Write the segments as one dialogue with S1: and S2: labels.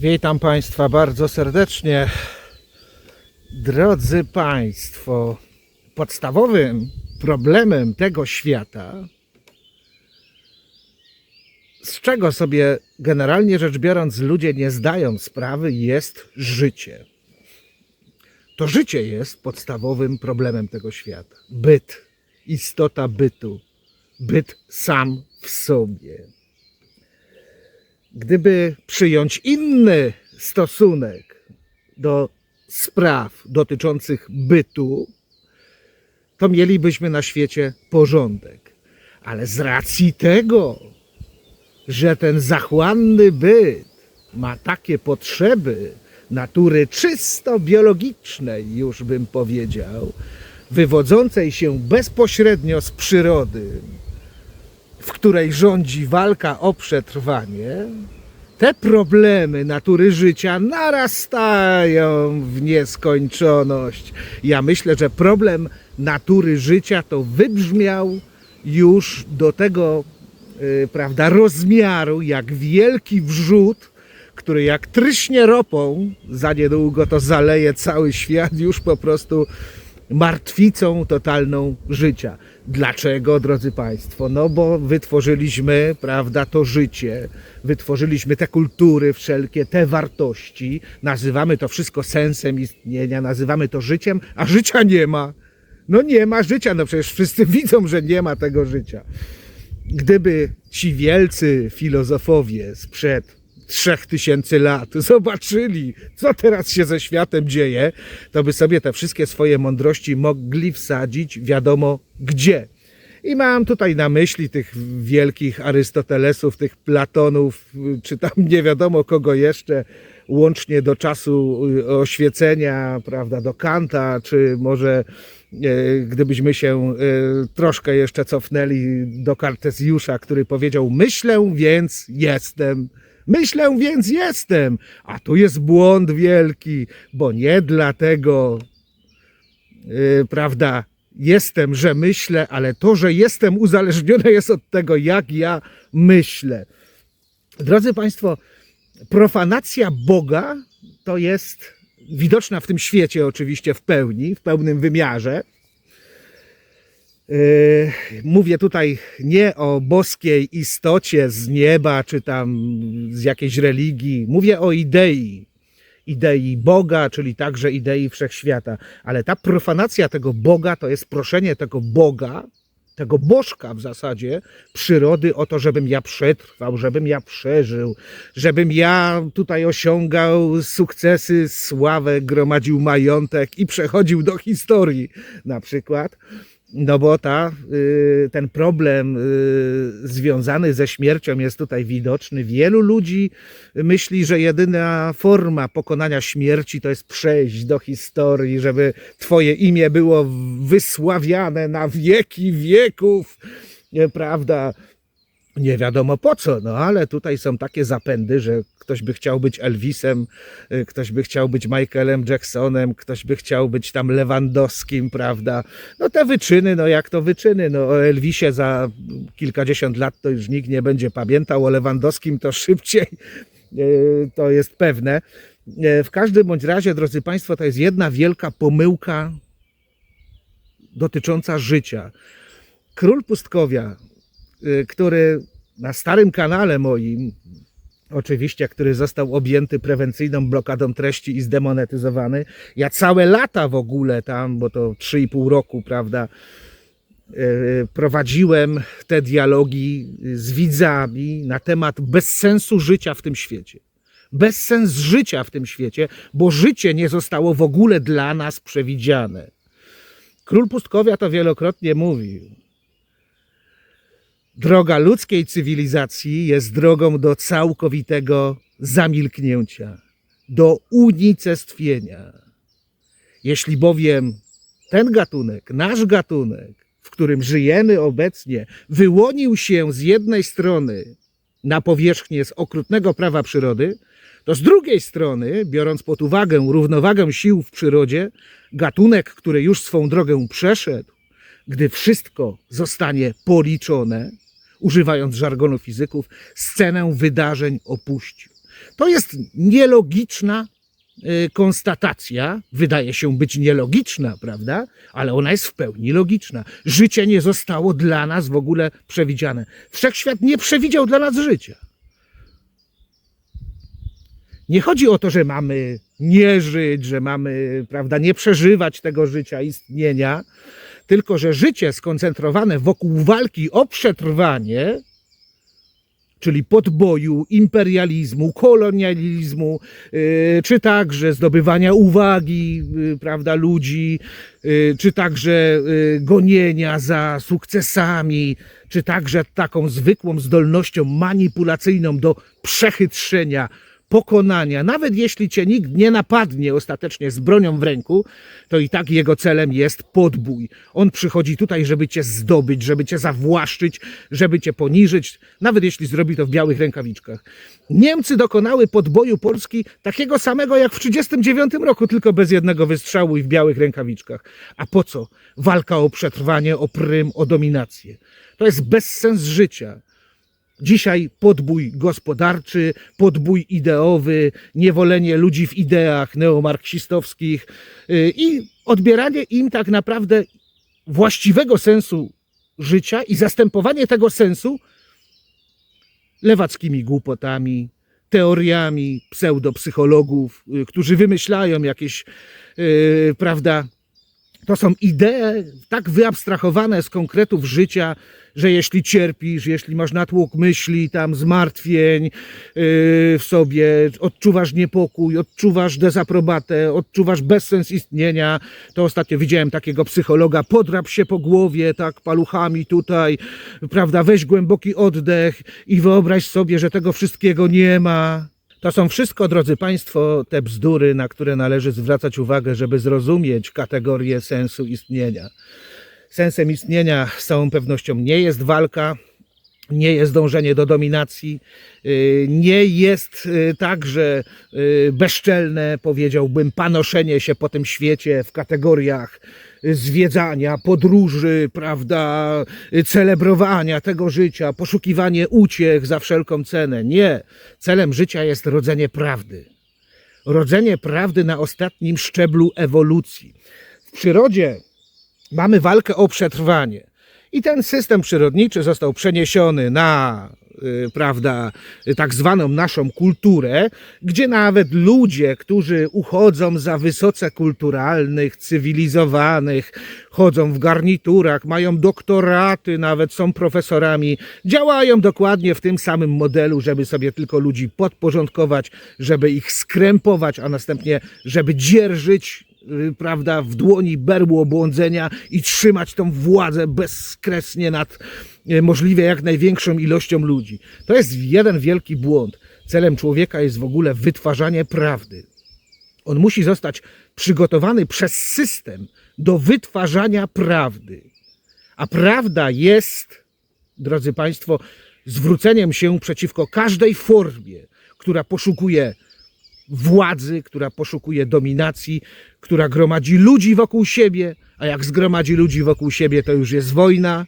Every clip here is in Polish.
S1: Witam Państwa bardzo serdecznie. Drodzy Państwo, podstawowym problemem tego świata, z czego sobie generalnie rzecz biorąc ludzie nie zdają sprawy, jest życie. To życie jest podstawowym problemem tego świata. Byt, istota bytu, byt sam w sobie gdyby przyjąć inny stosunek do spraw dotyczących bytu, to mielibyśmy na świecie porządek. Ale z racji tego, że ten zachłanny byt ma takie potrzeby natury czysto biologicznej, już bym powiedział, wywodzącej się bezpośrednio z przyrody, w której rządzi walka o przetrwanie, te problemy natury życia narastają w nieskończoność. Ja myślę, że problem natury życia to wybrzmiał już do tego, yy, prawda, rozmiaru, jak wielki wrzód, który jak tryśnie ropą, za niedługo to zaleje cały świat już po prostu martwicą totalną życia. Dlaczego, drodzy Państwo? No bo wytworzyliśmy, prawda, to życie, wytworzyliśmy te kultury wszelkie, te wartości, nazywamy to wszystko sensem istnienia, nazywamy to życiem, a życia nie ma. No nie ma życia, no przecież wszyscy widzą, że nie ma tego życia. Gdyby ci wielcy filozofowie sprzed trzech tysięcy lat zobaczyli, co teraz się ze światem dzieje, to by sobie te wszystkie swoje mądrości mogli wsadzić wiadomo gdzie. I mam tutaj na myśli tych wielkich Arystotelesów, tych Platonów, czy tam nie wiadomo kogo jeszcze, łącznie do czasu oświecenia, prawda, do Kanta, czy może e, gdybyśmy się e, troszkę jeszcze cofnęli do Kartezjusza, który powiedział: Myślę, więc jestem. Myślę, więc jestem. A tu jest błąd wielki, bo nie dlatego, yy, prawda, jestem, że myślę, ale to, że jestem uzależnione jest od tego, jak ja myślę. Drodzy Państwo, profanacja Boga to jest widoczna w tym świecie oczywiście w pełni, w pełnym wymiarze. Yy, Mówię tutaj nie o boskiej istocie z nieba, czy tam z jakiejś religii. Mówię o idei. Idei Boga, czyli także idei wszechświata. Ale ta profanacja tego Boga to jest proszenie tego Boga, tego bożka w zasadzie, przyrody o to, żebym ja przetrwał, żebym ja przeżył, żebym ja tutaj osiągał sukcesy, sławę, gromadził majątek i przechodził do historii na przykład. No bo ta, y, ten problem y, związany ze śmiercią jest tutaj widoczny. Wielu ludzi myśli, że jedyna forma pokonania śmierci to jest przejść do historii, żeby Twoje imię było wysławiane na wieki wieków, prawda? Nie wiadomo po co, no ale tutaj są takie zapędy, że ktoś by chciał być Elvisem, y, ktoś by chciał być Michaelem Jacksonem, ktoś by chciał być tam Lewandowskim, prawda? No te wyczyny, no jak to wyczyny, no o Elvisie za kilkadziesiąt lat to już nikt nie będzie pamiętał, o Lewandowskim to szybciej, y, to jest pewne. Y, W każdym bądź razie, drodzy Państwo, to jest jedna wielka pomyłka dotycząca życia. Król Pustkowia, który na starym kanale moim, oczywiście, który został objęty prewencyjną blokadą treści i zdemonetyzowany, ja całe lata w ogóle tam, bo to 3,5 roku, prawda, y, prowadziłem te dialogi z widzami na temat bezsensu życia w tym świecie. Bezsens życia w tym świecie, bo życie nie zostało w ogóle dla nas przewidziane. Król Pustkowia to wielokrotnie mówił. Droga ludzkiej cywilizacji jest drogą do całkowitego zamilknięcia, do unicestwienia. Jeśli bowiem ten gatunek, nasz gatunek, w którym żyjemy obecnie, wyłonił się z jednej strony na powierzchnię z okrutnego prawa przyrody, to z drugiej strony, biorąc pod uwagę równowagę sił w przyrodzie, gatunek, który już swą drogę przeszedł, gdy wszystko zostanie policzone, używając żargonu fizyków, scenę wydarzeń opuścił. To jest nielogiczna y, konstatacja, wydaje się być nielogiczna, prawda? Ale ona jest w pełni logiczna. Życie nie zostało dla nas w ogóle przewidziane. Wszechświat nie przewidział dla nas życia. Nie chodzi o to, że mamy nie żyć, że mamy, prawda, nie przeżywać tego życia, istnienia, tylko że życie skoncentrowane wokół walki o przetrwanie, czyli podboju, imperializmu, kolonializmu, yy, czy także zdobywania uwagi, yy, prawda, ludzi, yy, czy także gonienia za sukcesami, czy także taką zwykłą zdolnością manipulacyjną do przechytrzenia, pokonania. Nawet jeśli cię nikt nie napadnie ostatecznie z bronią w ręku, to i tak jego celem jest podbój. On przychodzi tutaj, żeby cię zdobyć, żeby cię zawłaszczyć, żeby cię poniżyć, nawet jeśli zrobi to w białych rękawiczkach. Niemcy dokonały podboju Polski takiego samego jak w 1939 roku, tylko bez jednego wystrzału i w białych rękawiczkach. A po co? Walka o przetrwanie, o prym, o dominację. To jest bezsens życia. Dzisiaj podbój gospodarczy, podbój ideowy, niewolenie ludzi w ideach neomarksistowskich yy, i odbieranie im tak naprawdę właściwego sensu życia i zastępowanie tego sensu lewackimi głupotami, teoriami pseudopsychologów, yy, którzy wymyślają jakieś, yy, prawda, to są idee tak wyabstrahowane z konkretów życia, że jeśli cierpisz, jeśli masz natłok myśli, tam zmartwień yy, w sobie, odczuwasz niepokój, odczuwasz dezaprobatę, odczuwasz bezsens istnienia, to ostatnio widziałem takiego psychologa, podrap się po głowie, tak paluchami tutaj, prawda, weź głęboki oddech i wyobraź sobie, że tego wszystkiego nie ma. To są wszystko, drodzy Państwo, te bzdury, na które należy zwracać uwagę, żeby zrozumieć kategorię sensu istnienia. Sensem istnienia z całą pewnością nie jest walka, nie jest dążenie do dominacji, yy, nie jest yy, także yy, bezczelne, powiedziałbym, panoszenie się po tym świecie w kategoriach zwiedzania, podróży, prawda, celebrowania tego życia, poszukiwanie uciech za wszelką cenę. Nie. Celem życia jest rodzenie prawdy. Rodzenie prawdy na ostatnim szczeblu ewolucji. W przyrodzie mamy walkę o przetrwanie. I ten system przyrodniczy został przeniesiony na, y, prawda, tak zwaną naszą kulturę, gdzie nawet ludzie, którzy uchodzą za wysoce kulturalnych, cywilizowanych, chodzą w garniturach, mają doktoraty, nawet są profesorami, działają dokładnie w tym samym modelu, żeby sobie tylko ludzi podporządkować, żeby ich skrępować, a następnie, żeby dzierżyć prawda, w dłoni berło błądzenia i trzymać tą władzę bezkresnie nad y, możliwie jak największą ilością ludzi. To jest jeden wielki błąd. Celem człowieka jest w ogóle wytwarzanie prawdy. On musi zostać przygotowany przez system do wytwarzania prawdy. A prawda jest, drodzy Państwo, zwróceniem się przeciwko każdej formie, która poszukuje władzy, która poszukuje dominacji, która gromadzi ludzi wokół siebie, a jak zgromadzi ludzi wokół siebie, to już jest wojna,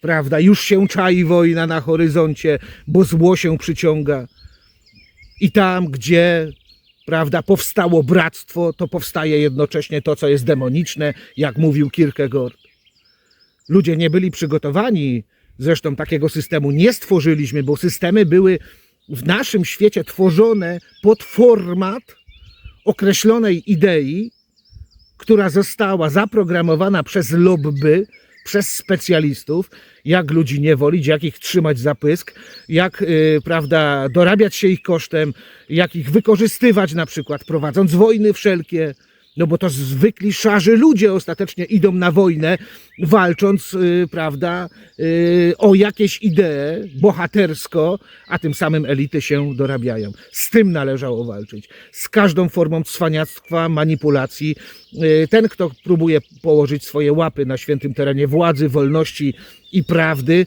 S1: prawda? Już się czai wojna na horyzoncie, bo zło się przyciąga. I tam, gdzie prawda, powstało bractwo, to powstaje jednocześnie to, co jest demoniczne, jak mówił Kierkegaard. Ludzie nie byli przygotowani, zresztą takiego systemu nie stworzyliśmy, bo systemy były w naszym świecie tworzone pod format określonej idei, która została zaprogramowana przez lobby, przez specjalistów, jak ludzi niewolić, jak ich trzymać za pysk, jak yy, prawda, dorabiać się ich kosztem, jak ich wykorzystywać na przykład, prowadząc wojny wszelkie. No bo to zwykli szarzy ludzie ostatecznie idą na wojnę, walcząc, yy, prawda, yy, o jakieś idee bohatersko, a tym samym elity się dorabiają. Z tym należało walczyć. Z każdą formą cwaniactwa, manipulacji. Yy, ten, kto próbuje położyć swoje łapy na świętym terenie władzy, wolności i prawdy,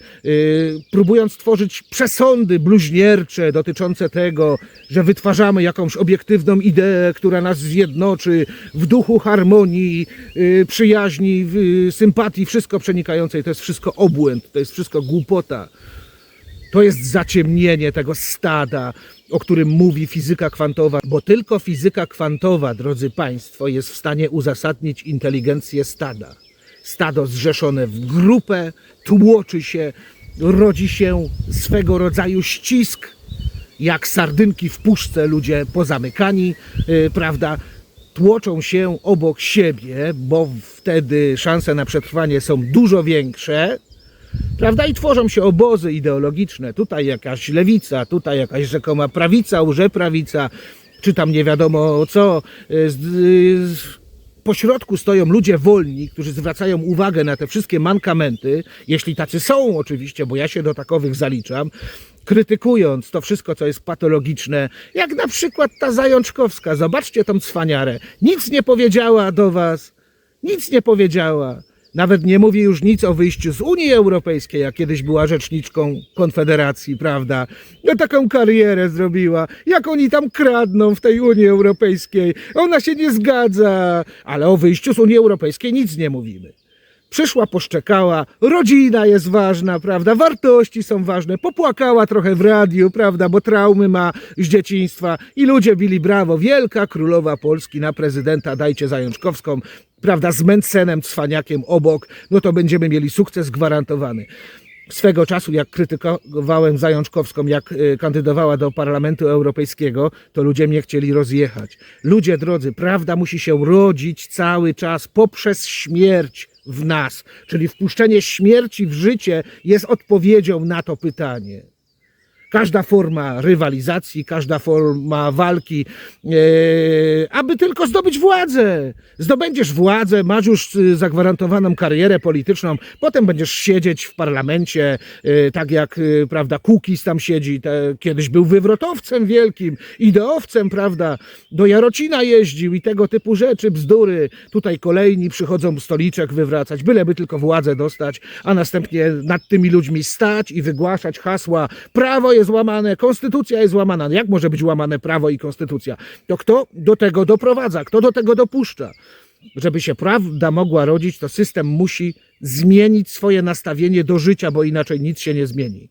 S1: próbując tworzyć przesądy bluźniercze dotyczące tego, że wytwarzamy jakąś obiektywną ideę, która nas zjednoczy w duchu harmonii, przyjaźni, sympatii, wszystko przenikającej. To jest wszystko obłęd, to jest wszystko głupota. To jest zaciemnienie tego stada o którym mówi fizyka kwantowa, bo tylko fizyka kwantowa, drodzy Państwo, jest w stanie uzasadnić inteligencję stada. Stado zrzeszone w grupę tłoczy się, rodzi się swego rodzaju ścisk, jak sardynki w puszce, ludzie pozamykani, yy, prawda? Tłoczą się obok siebie, bo wtedy szanse na przetrwanie są dużo większe, prawda? I tworzą się obozy ideologiczne. Tutaj jakaś lewica, tutaj jakaś rzekoma prawica, łże-prawica, czy tam nie wiadomo co. Y, y, Po środku stoją ludzie wolni, którzy zwracają uwagę na te wszystkie mankamenty, jeśli tacy są oczywiście, bo ja się do takowych zaliczam, krytykując to wszystko, co jest patologiczne, jak na przykład ta Zajączkowska. Zobaczcie tą cwaniarę. Nic nie powiedziała do was, nic nie powiedziała. Nawet nie mówi już nic o wyjściu z Unii Europejskiej, jak kiedyś była rzeczniczką Konfederacji, prawda? No taką karierę zrobiła. Jak oni tam kradną w tej Unii Europejskiej. Ona się nie zgadza. Ale o wyjściu z Unii Europejskiej nic nie mówimy. Przyszła, poszczekała, rodzina jest ważna, prawda? Wartości są ważne. Popłakała trochę w radiu, prawda? Bo traumy ma z dzieciństwa i ludzie bili brawo. Wielka królowa Polski na prezydenta, dajcie Zajączkowską, prawda? Z Mencenem, cwaniakiem obok, no to będziemy mieli sukces gwarantowany. Swego czasu, jak krytykowałem Zajączkowską, jak y, kandydowała do Parlamentu Europejskiego, to ludzie mnie chcieli rozjechać. Ludzie drodzy, prawda musi się rodzić cały czas poprzez śmierć w nas. Czyli wpuszczenie śmierci w życie jest odpowiedzią na to pytanie. Każda forma rywalizacji, każda forma walki, e, aby tylko zdobyć władzę. Zdobędziesz władzę, masz już y, zagwarantowaną karierę polityczną, potem będziesz siedzieć w parlamencie, e, tak jak, y, prawda, Kukis tam siedzi, kiedyś był wywrotowcem wielkim, ideowcem, prawda, do Jarocina jeździł i tego typu rzeczy, bzdury. Tutaj kolejni przychodzą stoliczek wywracać, byleby tylko władzę dostać, a następnie nad tymi ludźmi stać i wygłaszać hasła prawo jest łamane, konstytucja jest łamana. Jak może być łamane prawo i konstytucja? To kto do tego doprowadza? Kto do tego dopuszcza? Żeby się prawda mogła rodzić, to system musi zmienić swoje nastawienie do życia, bo inaczej nic się nie zmieni.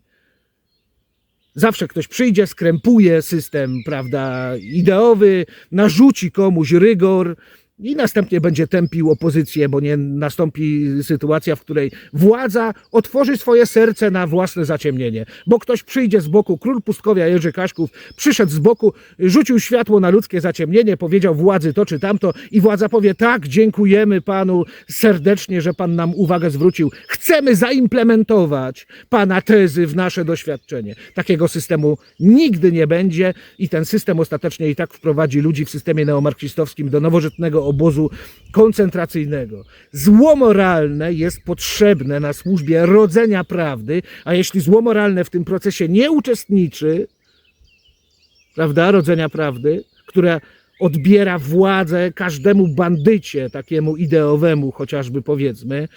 S1: Zawsze ktoś przyjdzie, skrępuje system, prawda, ideowy, narzuci komuś rygor i następnie będzie tępił opozycję, bo nie nastąpi sytuacja, w której władza otworzy swoje serce na własne zaciemnienie. Bo ktoś przyjdzie z boku, król pustkowia Jerzy Kaszków przyszedł z boku, rzucił światło na ludzkie zaciemnienie, powiedział władzy to czy tamto i władza powie tak, dziękujemy panu serdecznie, że pan nam uwagę zwrócił. Chcemy zaimplementować pana tezy w nasze doświadczenie. Takiego systemu nigdy nie będzie i ten system ostatecznie i tak wprowadzi ludzi w systemie neomarksistowskim do nowożytnego obozu koncentracyjnego. Zło moralne jest potrzebne na służbie rodzenia prawdy, a jeśli zło moralne w tym procesie nie uczestniczy, prawda, rodzenia prawdy, które odbiera władzę każdemu bandycie, takiemu ideowemu chociażby powiedzmy,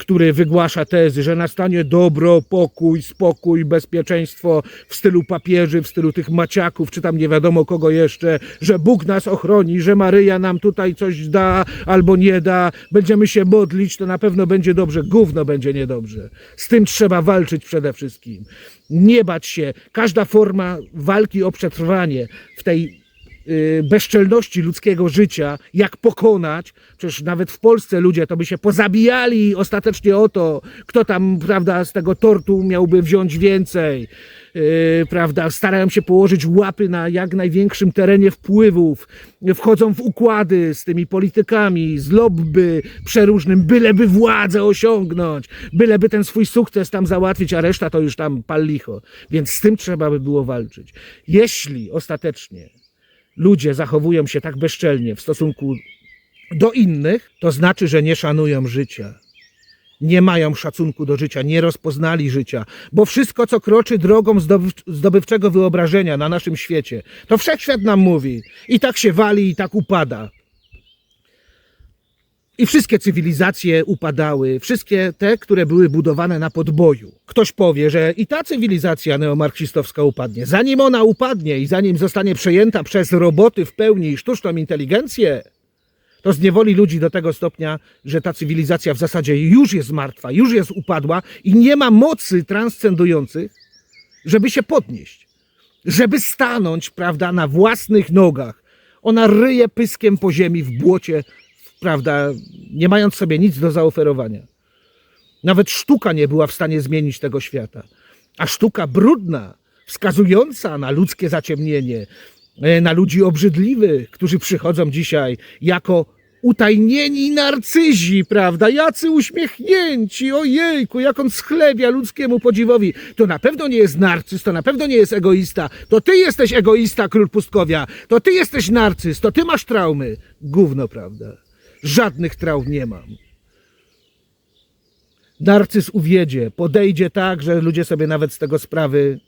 S1: który wygłasza tezy, że nastanie dobro, pokój, spokój, bezpieczeństwo w stylu papieży, w stylu tych maciaków, czy tam nie wiadomo kogo jeszcze, że Bóg nas ochroni, że Maryja nam tutaj coś da albo nie da, będziemy się modlić, to na pewno będzie dobrze, gówno będzie niedobrze. Z tym trzeba walczyć przede wszystkim. Nie bać się. Każda forma walki o przetrwanie w tej y, bezczelności ludzkiego życia, jak pokonać. Przecież nawet w Polsce ludzie to by się pozabijali ostatecznie o to, kto tam, prawda, z tego tortu miałby wziąć więcej. Yy, prawda, starają się położyć łapy na jak największym terenie wpływów, wchodzą w układy z tymi politykami, z lobby przeróżnym, byleby władzę osiągnąć, byleby ten swój sukces tam załatwić, a reszta to już tam pal licho. Więc z tym trzeba by było walczyć. Jeśli ostatecznie ludzie zachowują się tak bezczelnie w stosunku do innych, to znaczy, że nie szanują życia. Nie mają szacunku do życia, nie rozpoznali życia, bo wszystko, co kroczy drogą zdobyw- zdobywczego wyobrażenia na naszym świecie, to wszechświat nam mówi. I tak się wali, i tak upada. I wszystkie cywilizacje upadały, wszystkie te, które były budowane na podboju. Ktoś powie, że i ta cywilizacja neomarksistowska upadnie. Zanim ona upadnie i zanim zostanie przejęta przez roboty w pełni i sztuczną inteligencję, to zniewoli ludzi do tego stopnia, że ta cywilizacja w zasadzie już jest martwa, już jest upadła i nie ma mocy transcendujących, żeby się podnieść. żeby stanąć, prawda, na własnych nogach. Ona ryje pyskiem po ziemi w błocie, prawda, nie mając sobie nic do zaoferowania. Nawet sztuka nie była w stanie zmienić tego świata. A sztuka brudna, wskazująca na ludzkie zaciemnienie, e, na ludzi obrzydliwych, którzy przychodzą dzisiaj jako utajnieni narcyzi, prawda? Jacy uśmiechnięci, ojejku, jak on schlebia ludzkiemu podziwowi. To na pewno nie jest narcyz, to na pewno nie jest egoista. To ty jesteś egoista, król pustkowia. To ty jesteś narcyz, to ty masz traumy. Gówno, prawda? Żadnych traum nie mam. Narcyz uwiedzie, podejdzie tak, że ludzie sobie nawet z tego sprawy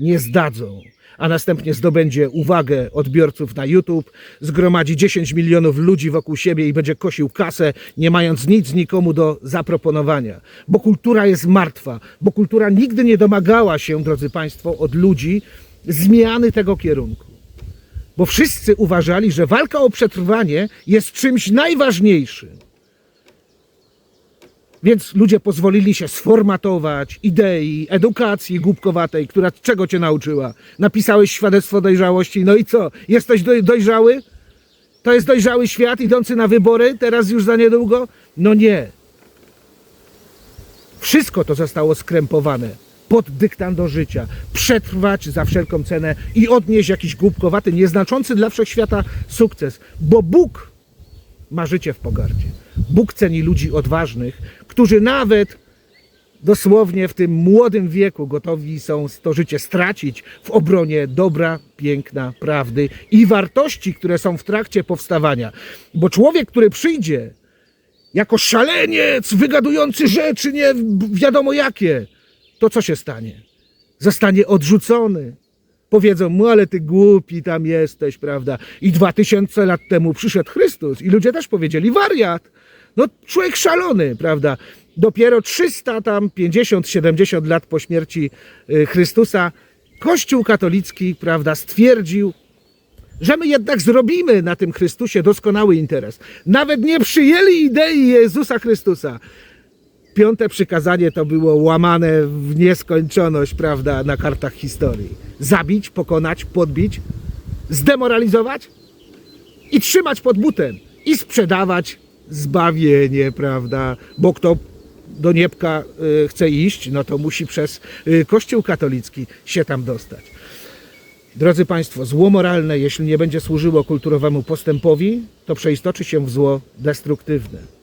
S1: nie zdadzą, a następnie zdobędzie uwagę odbiorców na YouTube, zgromadzi 10 milionów ludzi wokół siebie i będzie kosił kasę, nie mając nic nikomu do zaproponowania. Bo kultura jest martwa, bo kultura nigdy nie domagała się, drodzy Państwo, od ludzi zmiany tego kierunku. Bo wszyscy uważali, że walka o przetrwanie jest czymś najważniejszym. Więc ludzie pozwolili się sformatować idei, edukacji głupkowatej, która czego cię nauczyła? Napisałeś świadectwo dojrzałości, no i co? Jesteś doj- dojrzały? To jest dojrzały świat idący na wybory teraz już za niedługo? No nie. Wszystko to zostało skrępowane pod dyktando życia. Przetrwać za wszelką cenę i odnieść jakiś głupkowaty, nieznaczący dla wszechświata sukces. Bo Bóg ma życie w pogardzie. Bóg ceni ludzi odważnych, którzy nawet dosłownie w tym młodym wieku gotowi są to życie stracić w obronie dobra, piękna, prawdy i wartości, które są w trakcie powstawania. Bo człowiek, który przyjdzie jako szaleniec, wygadujący rzeczy, nie wiadomo jakie, to co się stanie? Zostanie odrzucony. Powiedzą mu, ale ty głupi tam jesteś, prawda? I dwa tysiące lat temu przyszedł Chrystus i ludzie też powiedzieli, wariat. No człowiek szalony, prawda? Dopiero 300 tam 50, 70 lat po śmierci y, Chrystusa Kościół katolicki, prawda, stwierdził, że my jednak zrobimy na tym Chrystusie doskonały interes. Nawet nie przyjęli idei Jezusa Chrystusa. Piąte przykazanie to było łamane w nieskończoność, prawda, na kartach historii. Zabić, pokonać, podbić, zdemoralizować i trzymać pod butem i sprzedawać zbawienie, prawda? Bo kto do niebka y, chce iść, no to musi przez y, Kościół katolicki się tam dostać. Drodzy Państwo, zło moralne, jeśli nie będzie służyło kulturowemu postępowi, to przeistoczy się w zło destruktywne.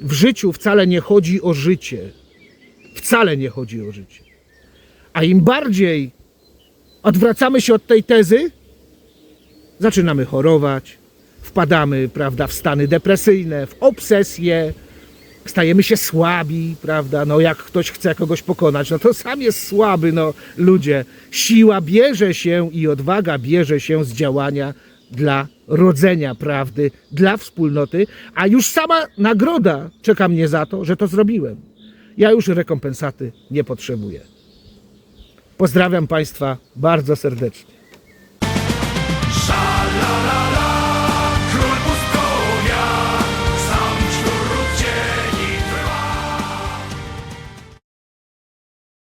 S1: W życiu wcale nie chodzi o życie. Wcale nie chodzi o życie. A im bardziej odwracamy się od tej tezy, zaczynamy chorować, wpadamy, prawda, w stany depresyjne, w obsesje, stajemy się słabi, prawda? No jak ktoś chce kogoś pokonać, no to sam jest słaby, no ludzie. Siła bierze się i odwaga bierze się z działania dla rodzenia prawdy dla wspólnoty, a już sama nagroda czeka mnie za to, że to zrobiłem. Ja już rekompensaty nie potrzebuję. Pozdrawiam Państwa bardzo serdecznie.